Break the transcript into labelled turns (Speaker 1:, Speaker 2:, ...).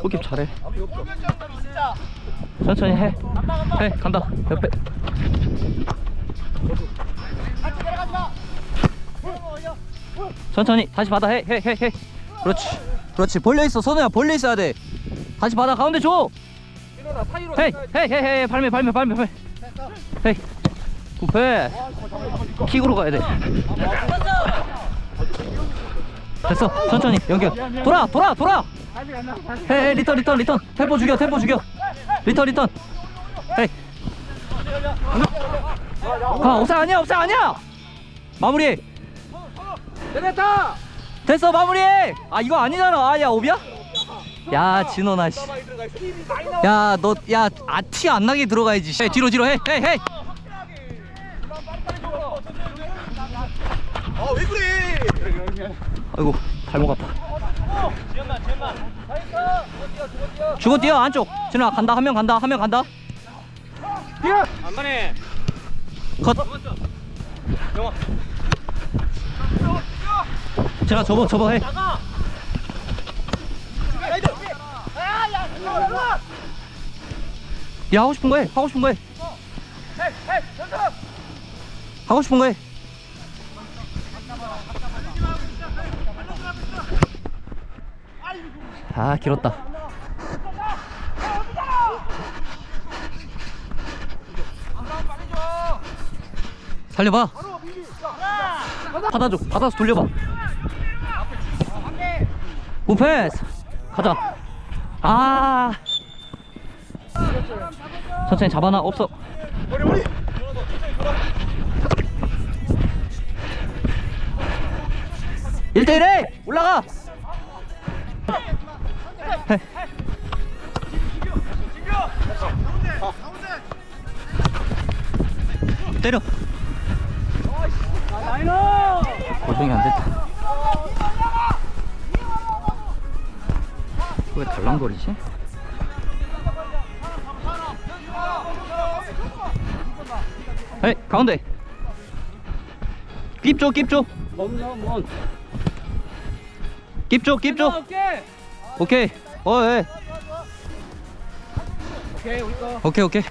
Speaker 1: 골킵 잘해. 천천히 해. 해 간다. 옆에. 천천히. 다시 받아. 해 해 해 해. 그렇지. 그렇지. 벌려 있어. 선우야 벌려 있어야 돼. 다시 받아. 가운데 줘. 헤이 헤이 헤이 헤이 발매 발매 발매 발매. 헤이 굿패 킥으로 가야 돼 됐어. 천천히. 연결. 돌아 돌아 돌아. 헤이 헤이 리턴 리턴 리턴. 템포 죽여 템포 죽여. 리턴 리턴. 헤이. 가 옵사 아니야 옵사 아니야. 마무리.
Speaker 2: 됐다.
Speaker 1: 됐어 마무리해 아 이거 아니잖아. 아야 오비야? 야 진원아 씨야너야아티 안 나게 들어가야지. 씨. 뒤로 뒤로. 해해해
Speaker 2: 아왜 그래?
Speaker 1: 아이고 발목 아파 주고 뛰어 안쪽 진아 간다 한 명 간다 한 명 간다
Speaker 2: 안만해.
Speaker 1: 컷 진아 접어 접어 해 야 하고 싶은 거 해. 하고 싶은 거 해. 하고 싶은 거 해. 아 길었다. 살려봐. 받아줘. 받아서 돌려봐. 오패스. 가자. 아. 천천히 잡아놔 없어. 1대1해 올라가 때려 고정이 안 됐다 왜 달랑거리지? 에이 가운데 깁줘
Speaker 2: 먼먼.
Speaker 1: 깁줘 깁줘
Speaker 2: 오케이.
Speaker 1: 오케이 어 예. 오케이 오케이